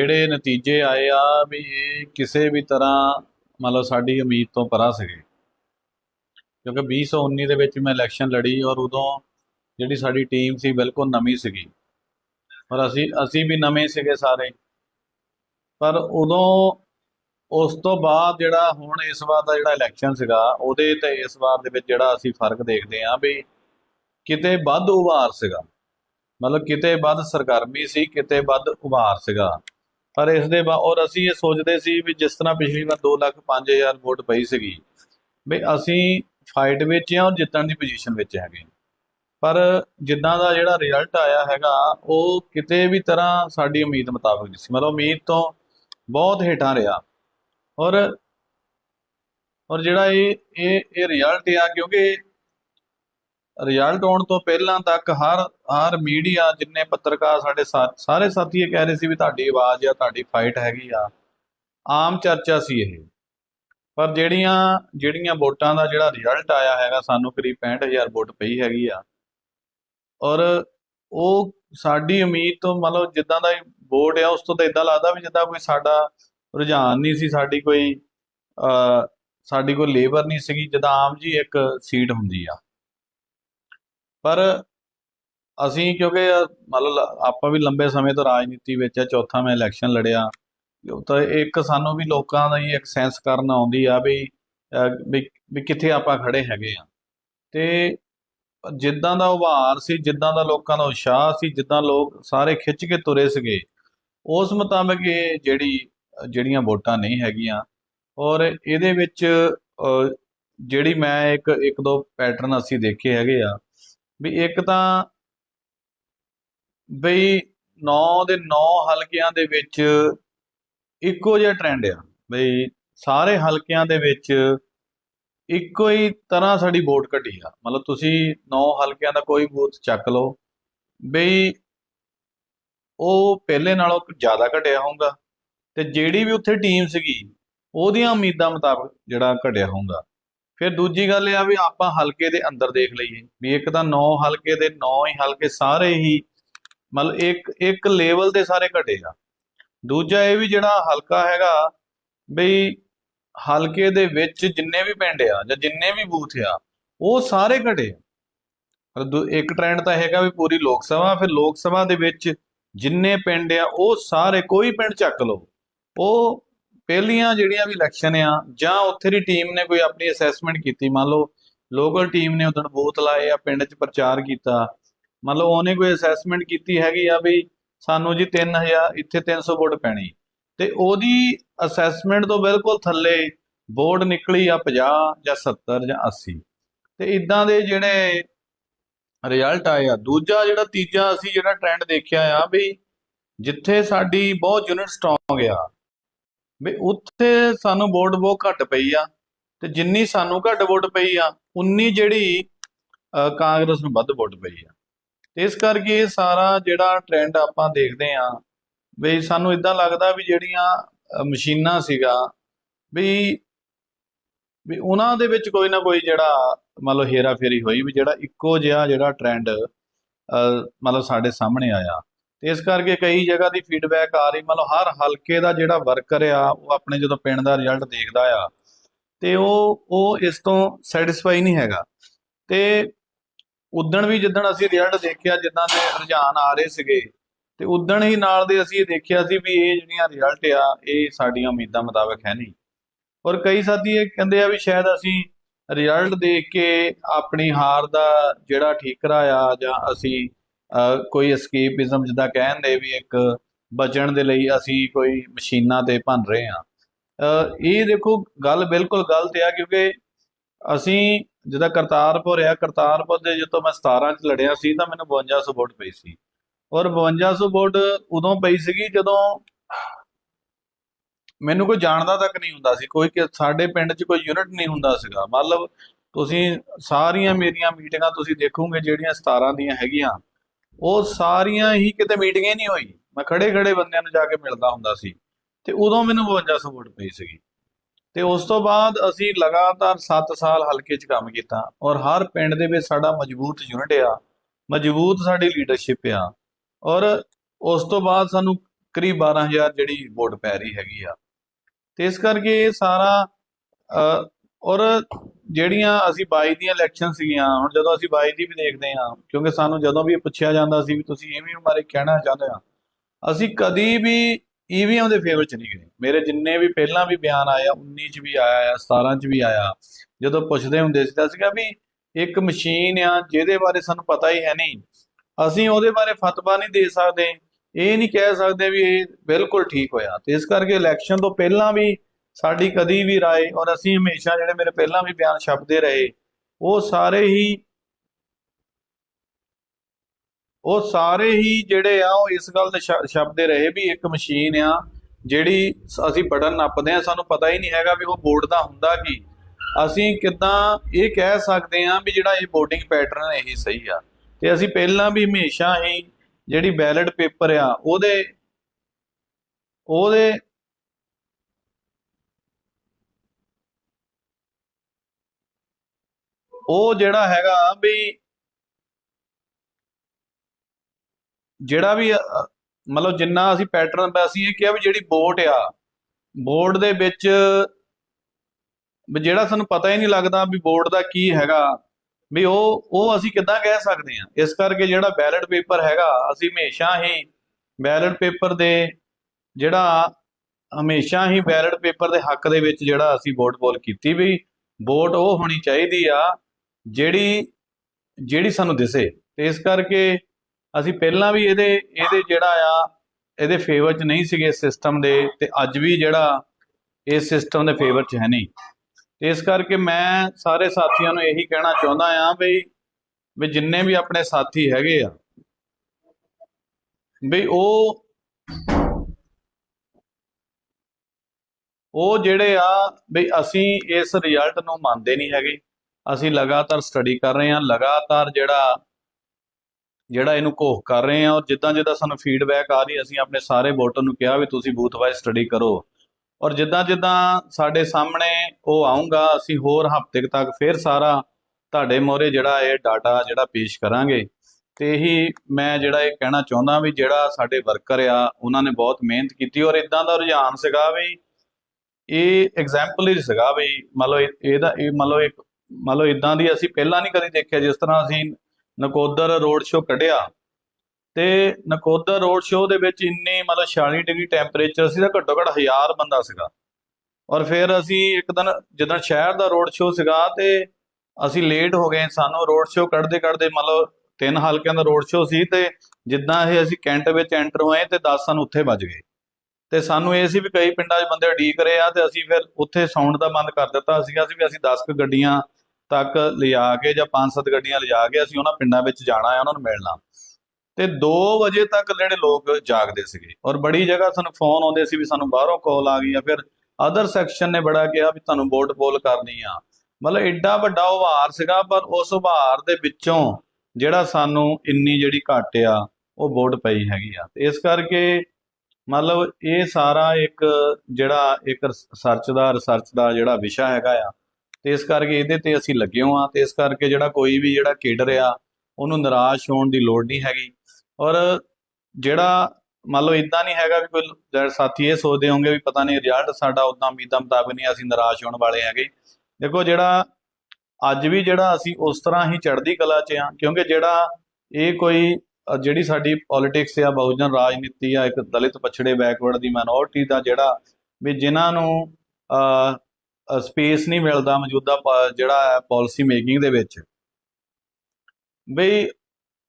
ਜਿਹੜੇ ਨਤੀਜੇ ਆਏ ਆ ਵੀ ਇਹ ਕਿਸੇ ਵੀ ਤਰ੍ਹਾਂ ਮਤਲਬ ਸਾਡੀ ਉਮੀਦ ਤੋਂ ਪਰਾਂ ਸੀਗੇ। ਕਿਉਂਕਿ 2019 ਦੇ ਵਿੱਚ ਮੈਂ ਇਲੈਕਸ਼ਨ ਲੜੀ ਔਰ ਉਦੋਂ ਜਿਹੜੀ ਸਾਡੀ ਟੀਮ ਸੀ ਬਿਲਕੁਲ ਨਵੀਂ ਸੀਗੀ। ਔਰ ਅਸੀਂ ਅਸੀਂ ਵੀ ਨਵੇਂ ਸੀਗੇ ਸਾਰੇ। ਪਰ ਉਦੋਂ ਉਸ ਤੋਂ ਬਾਅਦ ਜਿਹੜਾ ਹੁਣ ਇਸ ਵਾਰ ਦਾ ਜਿਹੜਾ ਇਲੈਕਸ਼ਨ ਸੀਗਾ, ਉਹਦੇ ਤੇ ਇਸ ਵਾਰ ਦੇ ਵਿੱਚ ਜਿਹੜਾ ਅਸੀਂ ਫ਼ਰਕ ਦੇਖਦੇ ਹਾਂ ਵੀ ਕਿਤੇ ਵੱਧ ਉਭਾਰ ਸੀਗਾ। ਮਤਲਬ ਕਿਤੇ ਵੱਧ ਸਰਗਰਮੀ ਸੀ, ਕਿਤੇ ਵੱਧ ਉਭਾਰ ਸੀਗਾ। ਪਰ ਇਸ ਦੇ ਬਾ ਔਰ ਅਸੀਂ ਇਹ ਸੋਚਦੇ ਸੀ ਵੀ ਜਿਸ ਤਰ੍ਹਾਂ ਪਿਛਲੀ ਵਾਰ 2 ਲੱਖ 5000 ਵੋਟ ਪਈ ਸੀਗੀ, ਵੀ ਅਸੀਂ ਫਾਈਟ ਵਿੱਚ ਹਾਂ ਔਰ ਜਿੱਤਣ ਦੀ ਪੋਜੀਸ਼ਨ ਵਿੱਚ ਹੈਗੇ। ਪਰ ਜਿੱਦਾਂ ਦਾ ਜਿਹੜਾ ਰਿਜ਼ਲਟ ਆਇਆ ਹੈਗਾ, ਉਹ ਕਿਤੇ ਵੀ ਤਰ੍ਹਾਂ ਸਾਡੀ ਉਮੀਦ ਮੁਤਾਬਕ ਨਹੀਂ ਸੀ। ਮਤਲਬ ਉਮੀਦ ਤੋਂ ਬਹੁਤ ਹੇਠਾਂ ਰਿਹਾ। ਔਰ ਔਰ ਜਿਹੜਾ ਇਹ ਇਹ ਇਹ ਰਿਜ਼ਲਟ ਆ, ਕਿਉਂਕਿ ਰਿਜ਼ਲਟ ਆਉਣ ਤੋਂ ਪਹਿਲਾਂ ਤੱਕ ਹਰ ਹਰ ਮੀਡੀਆ ਜਿੰਨੇ ਪੱਤਰਕਾਰ ਸਾਡੇ ਸਾ- ਸਾਰੇ ਸਾਥੀ ਇਹ ਕਹਿ ਰਹੇ ਸੀ ਵੀ ਤੁਹਾਡੀ ਆਵਾਜ਼ ਆ, ਤੁਹਾਡੀ ਫਾਈਟ ਹੈਗੀ ਆ। ਆਮ ਚਰਚਾ ਸੀ ਇਹ। ਪਰ ਜਿਹੜੀਆਂ ਜਿਹੜੀਆਂ ਵੋਟਾਂ ਦਾ ਜਿਹੜਾ ਰਿਜ਼ਲਟ ਆਇਆ ਹੈਗਾ, ਸਾਨੂੰ ਕਰੀਬ 65000 ਵੋਟ ਪਈ ਹੈਗੀ ਆ। ਔਰ ਉਹ ਸਾਡੀ ਉਮੀਦ ਤੋਂ ਮਤਲਬ ਜਿੱਦਾਂ ਦਾ ਵੋਟ ਆ, ਉਸ ਤੋਂ ਤਾਂ ਇਦਾਂ ਲੱਗਦਾ ਵੀ ਜਿੱਦਾਂ ਕੋਈ ਸਾਡਾ ਰੁਝਾਨ ਨਹੀਂ ਸੀ, ਸਾਡੀ ਕੋਈ ਸਾਡੀ ਕੋਈ ਲੇਬਰ ਨਹੀਂ ਸੀਗੀ, ਜਿੱਦਾਂ ਆਮ ਜੀ ਇੱਕ ਸੀਟ ਹੁੰਦੀ ਆ। ਪਰ ਅਸੀਂ ਕਿਉਂਕਿ ਮਤਲਬ ਆਪਾਂ ਵੀ ਲੰਬੇ ਸਮੇਂ ਤੋਂ ਰਾਜਨੀਤੀ ਵਿੱਚ ਆ, ਚੌਥਾ ਮੈਂ ਇਲੈਕਸ਼ਨ ਲੜਿਆ। ਤਾਂ ਇੱਕ ਸਾਨੂੰ ਵੀ ਲੋਕਾਂ ਦਾ ਹੀ ਇੱਕ ਸੈਂਸ ਕਰਨ ਆਉਂਦੀ ਆ ਵੀ ਵੀ ਕਿੱਥੇ ਆਪਾਂ ਖੜੇ ਹੈਗੇ ਆ। ਤੇ ਜਿੱਦਾਂ ਦਾ ਉਭਾਰ ਸੀ, ਜਿੱਦਾਂ ਦਾ ਲੋਕਾਂ ਦਾ ਉਤਸ਼ਾਹ ਸੀ, ਜਿੱਦਾਂ ਲੋਕ ਸਾਰੇ ਖਿੱਚ ਕੇ ਤੁਰੇ ਸੀਗੇ, ਉਸ ਮੁਤਾਬਕ ਇਹ ਜਿਹੜੀ, ਜਿਹੜੀਆਂ ਵੋਟਾਂ ਨਹੀਂ ਹੈਗੀਆਂ, ਔਰ ਇਹਦੇ ਵਿੱਚ ਜਿਹੜੀ ਮੈਂ ਇੱਕ ਇੱਕ ਦੋ ਪੈਟਰਨ ਅਸੀਂ ਦੇਖੇ ਹੈਗੇ ਆ ਵੀ ਇੱਕ ਤਾਂ ਬਈ 9 ਦੇ 9 ਹਲਕਿਆਂ ਦੇ ਵਿੱਚ ਇੱਕੋ ਜਿਹਾ ਟ੍ਰੈਂਡ ਆ। ਬਈ ਸਾਰੇ ਹਲਕਿਆਂ ਦੇ ਵਿੱਚ ਇੱਕੋ ਹੀ ਤਰ੍ਹਾਂ ਸਾਡੀ ਵੋਟ ਘਟੀ ਆ। ਮਤਲਬ ਤੁਸੀਂ 9 ਹਲਕਿਆਂ ਦਾ ਕੋਈ ਬੂਥ ਚੱਕ ਲਓ, ਬਈ ਉਹ ਪਹਿਲੇ ਨਾਲੋਂ ਜ਼ਿਆਦਾ ਘਟਿਆ ਹੋਊਗਾ ਤੇ ਜਿਹੜੀ ਵੀ ਉੱਥੇ ਟੀਮ ਸੀਗੀ, ਉਹਦੀਆਂ ਉਮੀਦਾਂ ਮੁਤਾਬਕ ਜਿਹੜਾ ਘਟਿਆ ਹੋਊਗਾ। ਫਿਰ ਦੂਜੀ ਗੱਲ ਇਹ ਆ ਵੀ ਆਪਾਂ ਹਲਕੇ ਦੇ ਅੰਦਰ ਦੇਖ ਲਈਏ, ਵੀ ਇੱਕ ਤਾਂ 9 ਹਲਕੇ ਦੇ 9 ਹੀ ਹਲਕੇ ਸਾਰੇ ਹੀ ਮਤਲਬ ਇੱਕ ਇੱਕ ਲੈਵਲ ਤੇ ਸਾਰੇ ਘਟੇ ਆ। ਦੂਜਾ ਇਹ ਵੀ ਜਿਹੜਾ ਹਲਕਾ ਹੈਗਾ ਬਈ ਹਲਕੇ ਦੇ ਵਿੱਚ ਜਿੰਨੇ ਵੀ ਪਿੰਡ ਆ ਜਾਂ ਜਿੰਨੇ ਵੀ ਬੂਥ ਆ, ਉਹ ਸਾਰੇ ਘਟੇ ਆ। ਦੂ- ਇੱਕ ਟ੍ਰੈਂਡ ਤਾਂ ਹੈਗਾ ਵੀ ਪੂਰੀ ਲੋਕ ਸਭਾ, ਫਿਰ ਲੋਕ ਸਭਾ ਦੇ ਵਿੱਚ ਜਿੰਨੇ ਪਿੰਡ ਆ ਉਹ ਸਾਰੇ, ਕੋਈ ਪਿੰਡ ਚੱਕ ਲਓ, ਉਹ ਪਹਿਲੀਆਂ ਜਿਹੜੀਆਂ ਵੀ ਇਲੈਕਸ਼ਨ ਆ, ਜਾਂ ਉੱਥੇ ਦੀ ਟੀਮ ਨੇ ਕੋਈ ਆਪਣੀ ਅਸੈਸਮੈਂਟ ਕੀਤੀ, ਮੰਨ ਲਓ ਲੋਕਲ ਟੀਮ ਨੇ ਉਦੋਂ ਬੂਥ ਲਾਏ ਆ, ਪਿੰਡ 'ਚ ਪ੍ਰਚਾਰ ਕੀਤਾ, ਮੰਨ ਲਓ ਉਹਨੇ ਕੋਈ ਅਸੈਸਮੈਂਟ ਕੀਤੀ ਹੈਗੀ ਆ ਵੀ ਸਾਨੂੰ ਜੀ 3000 ਇੱਥੇ 300 ਵੋਟ ਪੈਣੀ। ਤੇ ਉਹਦੀ ਅਸੈਸਮੈਂਟ ਤੋਂ ਬਿਲਕੁਲ ਥੱਲੇ ਵੋਟ ਨਿਕਲੀ ਆ 50 ਜਾਂ 70 ਜਾਂ 80 ਤੇ ਇਦਾਂ ਦੇ ਜਿਹੜੇ ਰਿਜ਼ਲਟ ਆਏ ਆ, ਦੂਜਾ ਜਿਹੜਾ ਤੀਜਾ ਅਸੀਂ ਜਿਹੜਾ ਟ੍ਰੈਂਡ ਦੇਖਿਆ ਆ ਵੀ ਜਿੱਥੇ ਸਾਡੀ ਬਹੁਤ ਯੂਨਿਟ ਸਟਰੋਂਗ ਆ ਵੀ ਉੱਥੇ ਸਾਨੂੰ ਵੋਟ ਬਹੁਤ ਘੱਟ ਪਈ ਆ ਤੇ ਜਿੰਨੀ ਸਾਨੂੰ ਘੱਟ ਵੋਟ ਪਈ ਆ, ਉਨੀ ਜਿਹੜੀ ਕਾਂਗਰਸ ਨੂੰ ਵੱਧ ਵੋਟ ਪਈ ਆ। ਤੇ ਇਸ ਕਰਕੇ ਇਹ ਸਾਰਾ ਜਿਹੜਾ ਟ੍ਰੈਂਡ ਆਪਾਂ ਦੇਖਦੇ ਆ, ਵੀ ਸਾਨੂੰ ਇਦਾਂ ਲੱਗਦਾ ਵੀ ਜਿਹੜੀਆਂ ਮਸ਼ੀਨਾਂ ਸੀਗਾ, ਵੀ ਵੀ ਉਹਨਾਂ ਦੇ ਵਿੱਚ ਕੋਈ ਨਾ ਕੋਈ ਜਿਹੜਾ ਮਤਲਬ ਹੇਰਾ ਫੇਰੀ ਹੋਈ ਵੀ ਜਿਹੜਾ ਇੱਕੋ ਜਿਹਾ ਜਿਹੜਾ ਟ੍ਰੈਂਡ ਮਤਲਬ ਸਾਡੇ ਸਾਹਮਣੇ ਆਇਆ। ਤੇ ਇਸ ਕਰਕੇ ਕਈ ਜਗ੍ਹਾ ਦੀ ਫੀਡਬੈਕ ਆ ਰਹੀ, ਮਤਲਬ ਹਰ ਹਲਕੇ ਦਾ ਜਿਹੜਾ ਵਰਕਰ ਆ, ਉਹ ਆਪਣੇ ਜਦੋਂ ਪਿੰਡ ਦਾ ਰਿਜ਼ਲਟ ਦੇਖਦਾ ਆ, ਤੇ ਉਹ ਉਹ ਇਸ ਤੋਂ ਸੈਟੀਸਫਾਈ ਨਹੀਂ ਹੈਗਾ। ਤੇ ਉਦਣ ਵੀ ਜਿੱਦਣ ਅਸੀਂ ਰਿਜ਼ਲਟ ਦੇਖਿਆ, ਜਿੱਦਾਂ ਦੇ ਰੁਝਾਨ ਆ ਰਹੇ ਸੀਗੇ, ਤੇ ਉਦਣ ਹੀ ਨਾਲ ਦੇ ਅਸੀਂ ਇਹ ਦੇਖਿਆ ਸੀ ਵੀ ਇਹ ਜਿਹੜੀਆਂ ਰਿਜ਼ਲਟ ਆ, ਇਹ ਸਾਡੀਆਂ ਉਮੀਦਾਂ ਮੁਤਾਬਕ ਹੈ ਨਹੀਂ। ਔਰ ਕਈ ਸਾਥੀ ਇਹ ਕਹਿੰਦੇ ਆ ਵੀ ਸ਼ਾਇਦ ਅਸੀਂ ਰਿਜ਼ਲਟ ਦੇਖ ਕੇ ਆਪਣੀ ਹਾਰ ਦਾ ਜਿਹੜਾ ਠੀਕਰਾ ਆ, ਜਾਂ ਅਸੀਂ ਕੋਈ ਐਸਕੇਪਿਜ਼ਮ ਜਿੱਦਾਂ ਕਹਿੰਦੇ ਵੀ ਇੱਕ ਬਚਣ ਦੇ ਲਈ ਅਸੀਂ ਕੋਈ ਮਸ਼ੀਨਾਂ ਤੇ ਭੰਨ ਰਹੇ ਹਾਂ। ਇਹ ਦੇਖੋ ਗੱਲ ਬਿਲਕੁਲ ਗਲਤ ਆ ਕਿਉਂਕਿ ਅਸੀਂ ਜਿੱਦਾਂ ਕਰਤਾਰਪੁਰ ਆ, ਕਰਤਾਰਪੁਰ ਦੇ ਜਦੋਂ ਮੈਂ 17 ਚ ਲੜਿਆ ਸੀ ਤਾਂ ਮੈਨੂੰ 5200 ਵੋਟ ਪਈ ਸੀ। ਔਰ 5200 ਵੋਟ ਉਦੋਂ ਪਈ ਸੀਗੀ ਜਦੋਂ ਮੈਨੂੰ ਕੋਈ ਜਾਣਦਾ ਤੱਕ ਨਹੀਂ ਹੁੰਦਾ ਸੀ, ਕੋਈ ਕਿ ਸਾਡੇ ਪਿੰਡ 'ਚ ਕੋਈ ਯੂਨਿਟ ਨਹੀਂ ਹੁੰਦਾ ਸੀਗਾ। ਮਤਲਬ ਤੁਸੀਂ ਸਾਰੀਆਂ ਮੇਰੀਆਂ ਮੀਟਿੰਗਾਂ ਤੁਸੀਂ ਦੇਖੋਗੇ ਜਿਹੜੀਆਂ 17 ਦੀਆਂ ਹੈਗੀਆਂ ਉਹ ਸਾਰੀਆਂ ਹੀ ਕਿਤੇ ਮੀਟਿੰਗ ਹੀ ਨਹੀਂ ਹੋਈ। ਮੈਂ ਖੜੇ ਖੜੇ ਬੰਦਿਆਂ ਨੂੰ ਜਾ ਕੇ ਮਿਲਦਾ ਹੁੰਦਾ ਸੀ ਤੇ ਉਦੋਂ ਮੈਨੂੰ 5200 ਵੋਟ ਪਈ ਸੀਗੀ। ਤੇ ਉਸ ਤੋਂ ਬਾਅਦ ਅਸੀਂ ਲਗਾਤਾਰ 7 ਸਾਲ ਹਲਕੇ 'ਚ ਕੰਮ ਕੀਤਾ ਔਰ ਹਰ ਪਿੰਡ ਦੇ ਵਿੱਚ ਸਾਡਾ ਮਜ਼ਬੂਤ ਯੂਨਿਟ ਆ, ਮਜ਼ਬੂਤ ਸਾਡੀ ਲੀਡਰਸ਼ਿਪ ਆ ਔਰ ਉਸ ਤੋਂ ਬਾਅਦ ਸਾਨੂੰ ਕਰੀਬ 12000 ਜਿਹੜੀ ਵੋਟ ਪੈ ਰਹੀ ਹੈਗੀ ਆ। ਤੇ ਇਸ ਕਰਕੇ ਇਹ ਸਾਰਾ ਔਰ ਜਿਹੜੀਆਂ ਅਸੀਂ 22 ਦੀਆਂ ਇਲੈਕਸ਼ਨ ਸੀਗੀਆਂ, ਹੁਣ ਜਦੋਂ ਅਸੀਂ 22 ਦੀ ਵੀ ਦੇਖਦੇ ਹਾਂ, ਕਿਉਂਕਿ ਸਾਨੂੰ ਜਦੋਂ ਵੀ ਪੁੱਛਿਆ ਜਾਂਦਾ ਸੀ ਵੀ ਤੁਸੀਂ ਈਵੀਐਮ ਬਾਰੇ ਕਹਿਣਾ ਚਾਹੁੰਦੇ ਆ ਅਸੀਂ ਕਦੀ ਵੀ ਈਵੀਐਮ ਦੇ ਫੇਵਰ ਚ ਨਹੀਂ ਗਏ। ਮੇਰੇ ਜਿੰਨੇ ਵੀ ਪਹਿਲਾਂ ਵੀ ਬਿਆਨ ਆਇਆ 19 ਚ ਵੀ ਆਇਆ ਆ 17 ਚ ਵੀ ਆਇਆ। ਜਦੋਂ ਪੁੱਛਦੇ ਹੁੰਦੇ ਸੀ ਤਾਂ ਸੀਗਾ ਵੀ ਇੱਕ ਮਸ਼ੀਨ ਆ, ਜਿਹਦੇ ਬਾਰੇ ਸਾਨੂੰ ਪਤਾ ਹੀ ਹੈ ਨਹੀਂ। ਅਸੀਂ ਉਹਦੇ ਬਾਰੇ ਫਤਵਾ ਨਹੀਂ ਦੇ ਸਕਦੇ। ਇਹ ਨਹੀਂ ਕਹਿ ਸਕਦੇ ਵੀ ਇਹ ਬਿਲਕੁਲ ਠੀਕ ਹੋਇਆ। ਤੇ ਇਸ ਕਰਕੇ ਇਲੈਕਸ਼ਨ ਤੋਂ ਪਹਿਲਾਂ ਵੀ ਸਾਡੀ ਕਦੀ ਵੀ ਰਾਏ ਔਰ ਅਸੀਂ ਹਮੇਸ਼ਾ ਜਿਹੜੇ ਮੇਰੇ ਪਹਿਲਾਂ ਵੀ ਬਿਆਨ ਛਪਦੇ ਰਹੇ, ਉਹ ਸਾਰੇ ਹੀ ਉਹ ਸਾਰੇ ਹੀ ਜਿਹੜੇ ਆ, ਉਹ ਇਸ ਗੱਲ ਦੇ ਸ਼- ਛਪਦੇ ਰਹੇ ਵੀ ਇੱਕ ਮਸ਼ੀਨ ਆ, ਜਿਹੜੀ ਅਸੀਂ ਬਟਨ ਨੱਪਦੇ ਆ ਸਾਨੂੰ ਪਤਾ ਹੀ ਨਹੀਂ ਹੈਗਾ ਵੀ ਉਹ ਬੋਰਡ ਦਾ ਹੁੰਦਾ ਕੀ। ਅਸੀਂ ਕਿਦਾਂ ਇਹ ਕਹਿ ਸਕਦੇ ਆ ਵੀ ਜਿਹੜਾ ਇਹ ਬੋਰਡਿੰਗ ਪੈਟਰਨ ਇਹੀ ਸਹੀ ਆ। ਤੇ ਅਸੀਂ ਪਹਿਲਾਂ ਵੀ ਹਮੇਸ਼ਾ ਹੀ ਜਿਹੜੀ ਬੈਲਟ ਪੇਪਰ ਆ, ਉਹਦੇ ਉਹਦੇ ਉਹ ਜਿਹੜਾ ਹੈਗਾ ਵੀ ਜਿਹੜਾ ਵੀ, ਮਤਲਬ ਜਿੰਨਾ ਅਸੀਂ ਪੈਟਰਨ ਅਸੀਂ ਇਹ ਕਿਹਾ ਵੀ ਜਿਹੜੀ ਬੋਟ ਆ ਬੋਟ ਦੇ ਵਿੱਚ ਵੀ ਜਿਹੜਾ ਸਾਨੂੰ ਪਤਾ ਹੀ ਨਹੀਂ ਲੱਗਦਾ ਵੀ ਬੋਟ ਦਾ ਕੀ ਹੈਗਾ, ਵੀ ਉਹ ਉਹ ਅਸੀਂ ਕਿੱਦਾਂ ਕਹਿ ਸਕਦੇ ਹਾਂ। ਇਸ ਕਰਕੇ ਜਿਹੜਾ ਬੈਲਟ ਪੇਪਰ ਹੈਗਾ, ਅਸੀਂ ਹਮੇਸ਼ਾ ਹੀ ਬੈਲਟ ਪੇਪਰ ਦੇ ਜਿਹੜਾ, ਹਮੇਸ਼ਾ ਹੀ ਬੈਲਟ ਪੇਪਰ ਦੇ ਹੱਕ ਦੇ ਵਿੱਚ ਜਿਹੜਾ ਅਸੀਂ ਵੋਟ ਪੋਲ ਕੀਤੀ ਵੀ ਵੋਟ ਉਹ ਹੋਣੀ ਚਾਹੀਦੀ ਆ ਜਿਹੜੀ ਜਿਹੜੀ ਸਾਨੂੰ ਦਿਸੇ। ਤੇ ਇਸ ਕਰਕੇ ਅਸੀਂ ਪਹਿਲਾਂ ਵੀ ਇਹਦੇ ਇਹਦੇ ਜਿਹੜਾ ਆ, ਇਹਦੇ ਫੇਵਰ 'ਚ ਨਹੀਂ ਸੀਗੇ ਸਿਸਟਮ ਦੇ, ਤੇ ਅੱਜ ਵੀ ਜਿਹੜਾ ਇਸ ਸਿਸਟਮ ਦੇ ਫੇਵਰ 'ਚ ਹੈ ਨਹੀਂ। ਤੇ ਇਸ ਕਰਕੇ ਮੈਂ ਸਾਰੇ ਸਾਥੀਆਂ ਨੂੰ ਇਹੀ ਕਹਿਣਾ ਚਾਹੁੰਦਾ ਆ ਵੀ ਵੀ ਜਿੰਨੇ ਵੀ ਆਪਣੇ ਸਾਥੀ ਹੈਗੇ ਆ, ਵੀ ਉਹ ਉਹ ਜਿਹੜੇ ਆ, ਵੀ ਅਸੀਂ ਇਸ ਰਿਜ਼ਲਟ ਨੂੰ ਮੰਨਦੇ ਨਹੀਂ ਹੈਗੇ। ਅਸੀਂ ਲਗਾਤਾਰ ਸਟੱਡੀ ਕਰ ਰਹੇ ਹਾਂ, ਲਗਾਤਾਰ ਜਿਹੜਾ ਜਿਹੜਾ ਇਹਨੂੰ ਘੋਖ ਕਰ ਰਹੇ ਹਾਂ, ਔਰ ਜਿੱਦਾਂ ਜਿੱਦਾਂ ਸਾਨੂੰ ਫੀਡਬੈਕ ਆ ਰਹੀ, ਅਸੀਂ ਆਪਣੇ ਸਾਰੇ ਵੋਟਰ ਨੂੰ ਕਿਹਾ ਵੀ ਤੁਸੀਂ ਬੂਥ ਵਾਈਜ਼ ਸਟੱਡੀ ਕਰੋ। ਔਰ ਜਿੱਦਾਂ ਜਿੱਦਾਂ ਸਾਡੇ ਸਾਹਮਣੇ ਉਹ ਆਉਂਗਾ ਅਸੀਂ ਹੋਰ ਹਫ਼ਤੇ ਤੱਕ ਫਿਰ ਸਾਰਾ ਤੁਹਾਡੇ ਮੋਹਰੇ ਜਿਹੜਾ ਇਹ ਡਾਟਾ ਜਿਹੜਾ ਪੇਸ਼ ਕਰਾਂਗੇ। ਤੇ ਇਹੀ ਮੈਂ ਜਿਹੜਾ ਇਹ ਕਹਿਣਾ ਚਾਹੁੰਦਾ ਵੀ ਜਿਹੜਾ ਸਾਡੇ ਵਰਕਰ ਆ, ਉਹਨਾਂ ਨੇ ਬਹੁਤ ਮਿਹਨਤ ਕੀਤੀ, ਔਰ ਇਦਾਂ ਦਾ ਰੁਝਾਨ ਸੀਗਾ ਵੀ, ਇਹ ਐਗਜ਼ਾਮਪਲਰੀ ਸੀਗਾ ਵੀ, ਮਤਲਬ ਇਹ- ਇਹਦਾ, ਇਹ ਮਤਲਬ ਇੱਕ ਮਤਲਬ ਲਓ ਇਦਾਂ ਦੀ ਅਸੀਂ ਪਹਿਲਾਂ ਨਹੀਂ ਕਦੀ ਦੇਖਿਆ, ਜਿਸ ਤਰ੍ਹਾਂ ਅਸੀਂ ਨਕੋਦਰ ਰੋਡ ਸ਼ੋਅ ਕੱਢਿਆ ਤੇ ਨਕੋਦਰ ਰੋਡ ਸ਼ੋਅ ਦੇ ਵਿੱਚ ਇੰਨੇ ਮਤਲਬ 46 ਡਿਗਰੀ ਟੈਂਪਰੇਚਰ ਸੀ, ਤਾਂ ਘੱਟੋ ਘੱਟ 1000 ਬੰਦਾ ਸੀਗਾ। ਔਰ ਫਿਰ ਅਸੀਂ ਇੱਕ ਦਿਨ ਜਦੋਂ ਸ਼ਹਿਰ ਦਾ ਰੋਡ ਸ਼ੋਅ ਸੀਗਾ ਤੇ ਅਸੀਂ ਲੇਟ ਹੋ ਗਏ, ਸਾਨੂੰ ਰੋਡ ਸ਼ੋਅ ਕੱਢਦੇ ਕੱਢਦੇ ਮਤਲਬ ਤਿੰਨ ਹਲਕਿਆਂ ਦਾ ਰੋਡ ਸ਼ੋਅ ਸੀ ਤੇ ਜਿੱਦਾਂ ਇਹ ਅਸੀਂ ਕੈਂਟ ਵਿੱਚ ਐਂਟਰ ਹੋਏ ਤੇ 10 ਸਾਨੂੰ ਉੱਥੇ ਵੱਜ ਗਏ। ਤੇ ਸਾਨੂੰ ਇਹ ਸੀ ਵੀ ਕਈ ਪਿੰਡਾਂ 'ਚ ਬੰਦੇ ਉਡੀਕ ਰਹੇ ਆ ਤੇ ਅਸੀਂ ਫਿਰ ਉੱਥੇ ਸਾਊਂਡ ਦਾ ਬੰਦ ਕਰ ਦਿੱਤਾ ਸੀਗਾ ਸੀ ਵੀ ਅਸੀਂ 10 ਕੁ ਗੱਡੀਆਂ ਤੱਕ ਲਿਜਾ ਕੇ ਜਾਂ 5-7 ਗੱਡੀਆਂ ਲਿਜਾ ਕੇ ਅਸੀਂ ਉਹਨਾਂ ਪਿੰਡਾਂ ਵਿੱਚ ਜਾਣਾ ਹੈ, ਉਹਨਾਂ ਨੂੰ ਮਿਲਣਾ। ਤੇ 2 ਵਜੇ ਤੱਕ ਜਿਹੜੇ ਲੋਕ ਜਾਗਦੇ ਸੀਗੇ ਔਰ ਬੜੀ ਜਗ੍ਹਾ ਸਾਨੂੰ ਫੋਨ ਆਉਂਦੇ ਸੀ ਵੀ ਸਾਨੂੰ ਬਾਹਰੋਂ ਕਾਲ ਆ ਗਈ ਆ, ਫਿਰ ਅਦਰ ਸੈਕਸ਼ਨ ਨੇ ਬੜਾ ਕਿਹਾ ਵੀ ਤੁਹਾਨੂੰ ਵੋਟ ਪੋਲ ਕਰਨੀ ਆ। ਮਤਲਬ ਐਡਾ ਵੱਡਾ ਉਭਾਰ ਸੀਗਾ, ਪਰ ਉਸ ਉਭਾਰ ਦੇ ਵਿੱਚੋਂ ਜਿਹੜਾ ਸਾਨੂੰ ਇੰਨੀ ਜਿਹੜੀ ਘਟ ਆ, ਉਹ ਵੋਟ ਪਈ ਹੈਗੀ ਆ। ਤੇ ਇਸ ਕਰਕੇ ਮਤਲਬ ਇਹ ਸਾਰਾ ਇੱਕ ਜਿਹੜਾ ਇੱਕ ਰਿਸਰਚ ਦਾ ਰਿਸਰਚ ਦਾ ਜਿਹੜਾ ਵਿਸ਼ਾ ਹੈਗਾ ਆ ਤੇ ਇਸ ਕਰਕੇ ਇਹਦੇ ਤੇ ਅਸੀਂ ਲੱਗੇ ਹਾਂ ਤੇ ਇਸ ਕਰਕੇ ਜਿਹੜਾ ਕੋਈ ਵੀ ਜਿਹੜਾ ਕੇਡਰ ਆ, ਉਹਨੂੰ ਨਿਰਾਸ਼ ਹੋਣ ਦੀ ਲੋੜ ਨਹੀਂ ਹੈਗੀ। ਔਰ ਜਿਹੜਾ ਮੰਨ ਲਓ ਇਦਾਂ ਨਹੀਂ ਹੈਗਾ ਵੀ ਕੋਈ ਜਿਹੜੇ ਸਾਥੀ ਇਹ ਸੋਚਦੇ ਹੋਣਗੇ ਵੀ ਪਤਾ ਨਹੀਂ ਰਿਜ਼ਲਟ ਸਾਡਾ ਉਦਾਂ ਉਮੀਦਾਂ ਮੁਤਾਬਕ ਨਹੀਂ ਅਸੀਂ ਨਿਰਾਸ਼ ਹੋਣ ਵਾਲੇ ਹੈਗੇ। ਦੇਖੋ ਜਿਹੜਾ ਅੱਜ ਵੀ ਜਿਹੜਾ ਅਸੀਂ ਉਸ ਤਰ੍ਹਾਂ ਹੀ ਚੜ੍ਹਦੀ ਕਲਾ 'ਚ ਆ ਕਿਉਂਕਿ ਜਿਹੜਾ ਇਹ ਕੋਈ ਜਿਹੜੀ ਸਾਡੀ ਪੋਲਿਟਿਕਸ ਆ, ਬਹੁਜਨ ਰਾਜਨੀਤੀ ਆ, ਇੱਕ ਦਲਿਤ ਪਛੜੇ ਬੈਕਵਰਡ ਦੀ ਮਾਈਨੋਰਿਟੀ ਦਾ ਜਿਹੜਾ ਵੀ ਜਿਨ੍ਹਾਂ ਨੂੰ ਸਪੇਸ ਨਹੀਂ ਮਿਲਦਾ ਮੌਜੂਦਾ ਪ- ਜਿਹੜਾ ਹੈ ਪਾਲਿਸੀ ਮੇਕਿੰਗ ਦੇ ਵਿੱਚ। ਬਈ,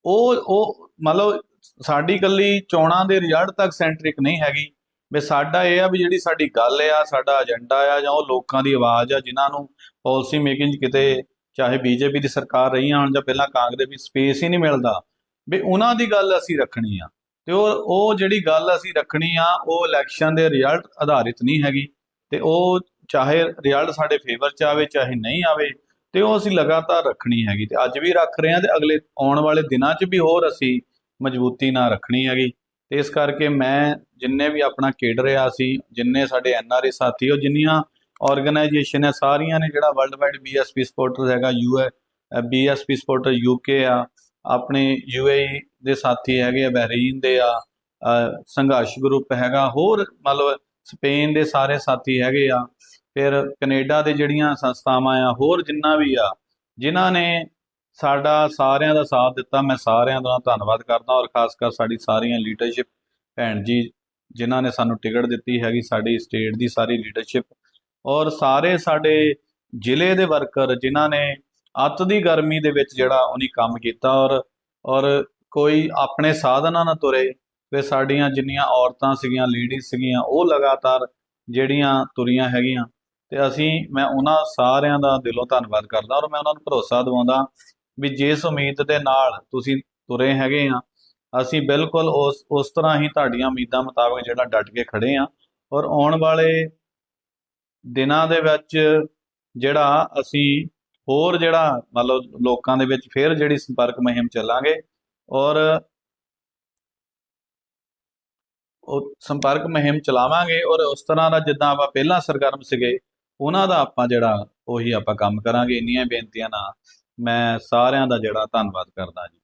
ਉਹ ਉਹ ਮਤਲਬ ਸਾਡੀ ਕੱਲੀ ਚੋਣਾਂ ਦੇ ਰਿਜ਼ਲਟ ਤੱਕ ਸੈਂਟਰਿਕ ਨਹੀਂ ਹੈਗੀ। ਵੀ ਸਾਡਾ ਇਹ ਆ ਵੀ ਜਿਹੜੀ ਸਾਡੀ ਗੱਲ ਆ, ਸਾਡਾ ਏਜੰਡਾ ਆ ਜਾਂ ਉਹ ਲੋਕਾਂ ਦੀ ਆਵਾਜ਼ ਆ, ਜਿਨ੍ਹਾਂ ਨੂੰ ਪਾਲਿਸੀ ਮੇਕਿੰਗ 'ਚ ਕਿਤੇ ਚਾਹੇ ਬੀਜੇਪੀ ਦੀ ਸਰਕਾਰ ਰਹੀ ਆਣ ਜਾਂ ਪਹਿਲਾਂ ਕਾਂਗਰਸ ਵੀ ਸਪੇਸ ਹੀ ਨਹੀਂ ਮਿਲਦਾ। ਵੀ ਉਹਨਾਂ ਦੀ ਗੱਲ ਅਸੀਂ ਰੱਖਣੀ ਆ। ਤੇ ਉਹ ਉਹ ਜਿਹੜੀ ਗੱਲ ਅਸੀਂ ਰੱਖਣੀ ਆ, ਉਹ ਇਲੈਕਸ਼ਨ ਦੇ ਰਿਜ਼ਲਟ ਆਧਾਰਿਤ ਨਹੀਂ ਹੈਗੀ। ਤੇ ਉਹ ਚਾਹੇ ਰਿਜ਼ਲਟ ਸਾਡੇ ਫੇਵਰ ਚ ਆਵੇ, ਚਾਹੇ ਨਹੀਂ ਆਵੇ, ਤੇ ਉਹ ਅਸੀਂ ਲਗਾਤਾਰ ਰੱਖਣੀ ਹੈਗੀ ਤੇ ਅੱਜ ਵੀ ਰੱਖ ਰਹੇ ਹਾਂ ਤੇ ਅਗਲੇ ਆਉਣ ਵਾਲੇ ਦਿਨਾਂ 'ਚ ਵੀ ਹੋਰ ਅਸੀਂ ਮਜ਼ਬੂਤੀ ਨਾਲ ਰੱਖਣੀ ਹੈਗੀ। ਤੇ ਇਸ ਕਰਕੇ ਮੈਂ ਜਿੰਨੇ ਵੀ ਆਪਣਾ ਕੇਡਰ ਆ ਸੀ, ਜਿੰਨੇ ਸਾਡੇ ਐਨਆਰਏ ਸਾਥੀ, ਉਹ ਜਿੰਨੀਆਂ ਆਰਗੇਨਾਈਜੇਸ਼ਨ ਹੈ, ਸਾਰੀਆਂ ਨੇ ਜਿਹੜਾ ਵਰਲਡ ਵਾਈਡ ਬੀਐਸਪੀ ਸਪੋਰਟਰ ਹੈਗਾ ਯੂਏ ਬੀਐਸਪੀ ਸਪੋਰਟਰ ਯੂਕੇ ਆ, ਆਪਣੇ ਯੂਏਈ ਦੇ ਸਾਥੀ ਹੈਗੇ ਆ, ਬਹਿਰੀਨ ਦੇ ਆ ਸੰਘਰਸ਼ ਗਰੁੱਪ ਹੈਗਾ, ਹੋਰ ਮਤਲਬ ਸਪੇਨ ਦੇ ਸਾਰੇ ਸਾਥੀ ਹੈਗੇ ਆ, ਫਿਰ ਕੈਨੇਡਾ ਦੇ ਜਿਹੜੀਆਂ ਸੰਸਥਾਵਾਂ ਆ, ਹੋਰ ਜਿੰਨਾ ਵੀ ਆ, ਜਿਨ੍ਹਾਂ ਨੇ ਸਾਡਾ ਸਾਰਿਆਂ ਦਾ ਸਾਥ ਦਿੱਤਾ, ਮੈਂ ਸਾਰਿਆਂ ਦਾ ਧੰਨਵਾਦ ਕਰਦਾ ਔਰ ਖਾਸ ਕਰ ਸਾਡੀ ਸਾਰੀਆਂ ਲੀਡਰਸ਼ਿਪ ਭੈਣ ਜੀ, ਜਿਨ੍ਹਾਂ ਨੇ ਸਾਨੂੰ ਟਿਕਟ ਦਿੱਤੀ ਹੈਗੀ, ਸਾਡੀ ਸਟੇਟ ਦੀ ਸਾਰੀ ਲੀਡਰਸ਼ਿਪ ਔਰ ਸਾਰੇ ਸਾਡੇ ਜ਼ਿਲ੍ਹੇ ਦੇ ਵਰਕਰ ਜਿਨ੍ਹਾਂ ਨੇ ਅੱਤ ਦੀ ਗਰਮੀ ਦੇ ਵਿੱਚ ਜਿਹੜਾ ਉਹਨੇ ਕੰਮ ਕੀਤਾ ਔਰ ਔਰ ਕੋਈ ਆਪਣੇ ਸਾਧਨਾਂ ਨਾਲ ਤੁਰੇ ਤੇ ਸਾਡੀਆਂ ਜਿੰਨੀਆਂ ਔਰਤਾਂ ਸੀਗੀਆਂ ਲੇਡੀਜ਼ ਸੀਗੀਆਂ, ਉਹ ਲਗਾਤਾਰ ਜਿਹੜੀਆਂ ਤੁਰੀਆਂ ਹੈਗੀਆਂ। ਤੇ ਅਸੀਂ, ਮੈਂ ਉਹਨਾਂ ਸਾਰਿਆਂ ਦਾ ਦਿਲੋਂ ਧੰਨਵਾਦ ਕਰਦਾ ਔਰ ਮੈਂ ਉਹਨਾਂ ਨੂੰ ਭਰੋਸਾ ਦਿਵਾਉਂਦਾ ਵੀ ਜਿਸ ਉਮੀਦ ਦੇ ਨਾਲ ਤੁਸੀਂ ਤੁਰੇ ਹੈਗੇ ਆ, ਅਸੀਂ ਬਿਲਕੁਲ ਉਸ ਉਸ ਤਰ੍ਹਾਂ ਹੀ ਤੁਹਾਡੀਆਂ ਉਮੀਦਾਂ ਮੁਤਾਬਕ ਜਿਹੜਾ ਡਟ ਕੇ ਖੜੇ ਆ ਔਰ ਆਉਣ ਵਾਲੇ ਦਿਨਾਂ ਦੇ ਵਿੱਚ ਜਿਹੜਾ ਅਸੀਂ ਹੋਰ ਜਿਹੜਾ ਮਤਲਬ ਲੋਕਾਂ ਦੇ ਵਿੱਚ ਫਿਰ ਜਿਹੜੀ ਸੰਪਰਕ ਮੁਹਿੰਮ ਚੱਲਾਂਗੇ ਔਰ ਉਹ ਸੰਪਰਕ ਮੁਹਿੰਮ ਚਲਾਵਾਂਗੇ ਔਰ ਉਸ ਤਰ੍ਹਾਂ ਦਾ ਜਿੱਦਾਂ ਆਪਾਂ ਪਹਿਲਾਂ ਸਰਗਰਮ ਸੀਗੇ, ਉਹਨਾਂ ਦਾ ਆਪਾਂ ਜਿਹੜਾ ਉਹੀ ਆਪਾਂ ਕੰਮ ਕਰਾਂਗੇ। ਇੰਨੀਆਂ ਬੇਨਤੀਆਂ ਨਾਲ ਮੈਂ ਸਾਰਿਆਂ ਦਾ ਜਿਹੜਾ ਧੰਨਵਾਦ ਕਰਦਾ ਜੀ।